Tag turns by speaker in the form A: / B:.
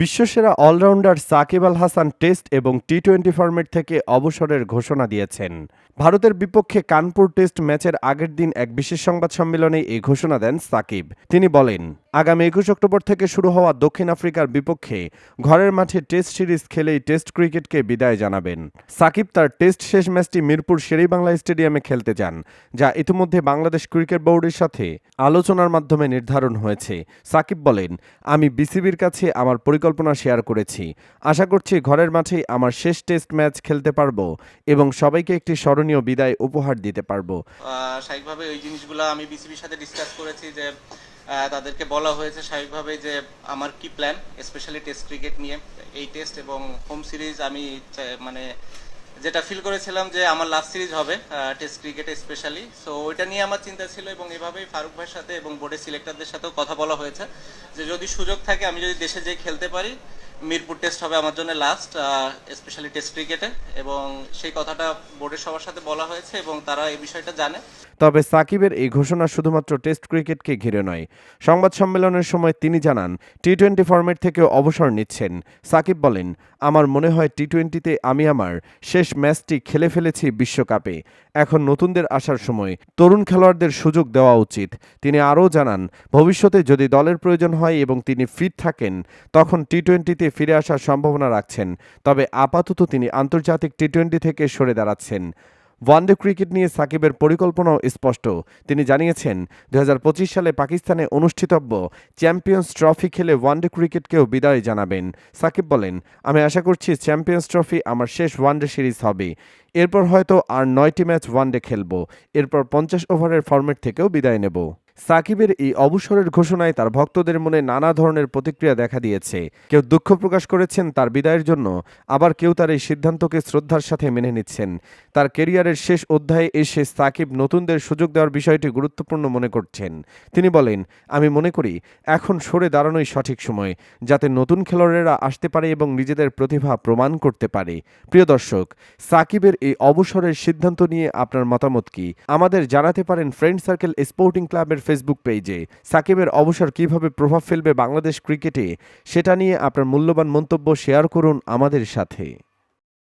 A: বিশ্বসেরা allrounder Shakib Al Hasan test এবং T twenty format থেকে অবসরের ঘোষণা দিয়েছেন। ভারতের বিপক্ষে কানপুর টেস্ট ম্যাচের আগের দিন এক বিশেষ সংবাদ সম্মেলনে এই ঘোষণা দেন সাকিব। তিনি বলেন আগামী একুশ অক্টোবর থেকে শুরু হওয়া দক্ষিণ আফ্রিকার বিপক্ষে ঘরের মাঠে টেস্ট সিরিজ খেলেই টেস্ট ক্রিকেটকে বিদায় জানাবেন। সাকিব তার টেস্ট শেষ ম্যাচটি মিরপুর শেরেবাংলা স্টেডিয়ামে খেলতে যান, যা ইতিমধ্যে বাংলাদেশ ক্রিকেট বোর্ডের সাথে আলোচনার মাধ্যমে নির্ধারণ হয়েছে। সাকিব বলেন, আমি বিসিবির কাছে আমার পরিকল্পনা শেয়ার করেছি। আশা করছি ঘরের মাঠেই আমার শেষ টেস্ট ম্যাচ খেলতে পারব এবং সবাইকে একটি স্মরণীয় বিদায় উপহার দিতে পারব।
B: স্বাভাবিকভাবে ওই জিনিসগুলো আমি বিসিবির সাথে ডিসকাস করেছি যে তাদেরকে বলা হয়েছে স্বাভাবিকভাবে যে আমার কি প্ল্যান স্পেশালি টেস্ট ক্রিকেট নিয়ে। এই টেস্ট এবং হোম সিরিজ আমি মানে যেটা ফিল করেছিলাম যে আমার লাস্ট সিরিজ হবে টেস্ট ক্রিকেটে স্পেশালি সো ওইটা নিয়ে আমার চিন্তা ছিল এবং এভাবেই ফারুক ভাইয়ের সাথে এবং বোর্ডের সিলেক্টরদের সাথেও কথা বলা হয়েছে। যে যদি সুযোগ থাকে, আমি যদি দেশে যেয়ে খেলতে পারি মিরপুর টেস্ট হবে আমার জন্য লাস্ট স্পেশালি টেস্ট ক্রিকেটে এবং সেই কথাটা বোর্ডের সবার সাথে বলা হয়েছে এবং তারা এই বিষয়টা জানে।
A: তবে সাকিবের এই ঘোষণা শুধুমাত্র টেস্ট ক্রিকেটকে ঘিরে নয়। সংবাদ সম্মেলনের সময় তিনি জানান টি টোয়েন্টি ফরম্যাট থেকেও অবসর নিচ্ছেন। সাকিব বলেন, আমার মনে হয় টি টোয়েন্টিতে আমি আমার শেষ ম্যাচটি খেলে ফেলেছি বিশ্বকাপে। এখন নতুনদের আসার সময় তরুণ খেলোয়াড়দের সুযোগ দেওয়া উচিত। তিনি আরও জানান, ভবিষ্যতে যদি দলের প্রয়োজন হয় এবং তিনি ফিট থাকেন, তখন টি টোয়েন্টিতে ফিরে আসার সম্ভাবনা রাখছেন, তবে আপাতত তিনি আন্তর্জাতিক টি টোয়েন্টি থেকে সরে দাঁড়াচ্ছেন। ওয়ানডে ক্রিকেট নিয়ে সাকিবের পরিকল্পনাও স্পষ্ট। তিনি জানিয়েছেন, দুহাজার পঁচিশ সালে পাকিস্তানে অনুষ্ঠিতব্য চ্যাম্পিয়ন্স ট্রফি খেলে ওয়ানডে ক্রিকেটকেও বিদায় জানাবেন। সাকিব বলেন, আমি আশা করছি চ্যাম্পিয়ন্স ট্রফি আমার শেষ ওয়ানডে সিরিজ হবে। এরপর হয়তো আর নয়টি ম্যাচ ওয়ানডে খেলব। এরপর পঞ্চাশ ওভারের ফরম্যাট থেকেও বিদায় নেব। সাকিবের এই অবসরের ঘোষণায় তার ভক্তদের মনে নানা ধরনের প্রতিক্রিয়া দেখা দিয়েছে। কেউ দুঃখ প্রকাশ করেছেন তার বিদায়ের জন্য, আবার কেউ তার এই সিদ্ধান্তকে শ্রদ্ধার সাথে মেনে নিচ্ছেন। তার কেরিয়ারের শেষ অধ্যায়ে এসে সাকিব নতুনদের সুযোগ দেওয়ার বিষয়টি গুরুত্বপূর্ণ মনে করছেন। তিনি বলেন, আমি মনে করি, এখন সরে দাঁড়ানোই সঠিক সময়, যাতে নতুন খেলোয়াড়েরা আসতে পারে এবং নিজেদের প্রতিভা প্রমাণ করতে পারে। প্রিয় দর্শক, সাকিবের এই অবসরের সিদ্ধান্ত নিয়ে আপনার মতামত কি? আমাদের জানাতে পারেন ফ্রেন্ড সার্কেল স্পোর্টিং ক্লাবের ফেসবুক পেজে সাকিবের অবসর কীভাবে প্রভাব ফেলবে বাংলাদেশ ক্রিকেটে, সেটা নিয়ে আপনার মূল্যবান মন্তব্য শেয়ার করুন আমাদের সাথে।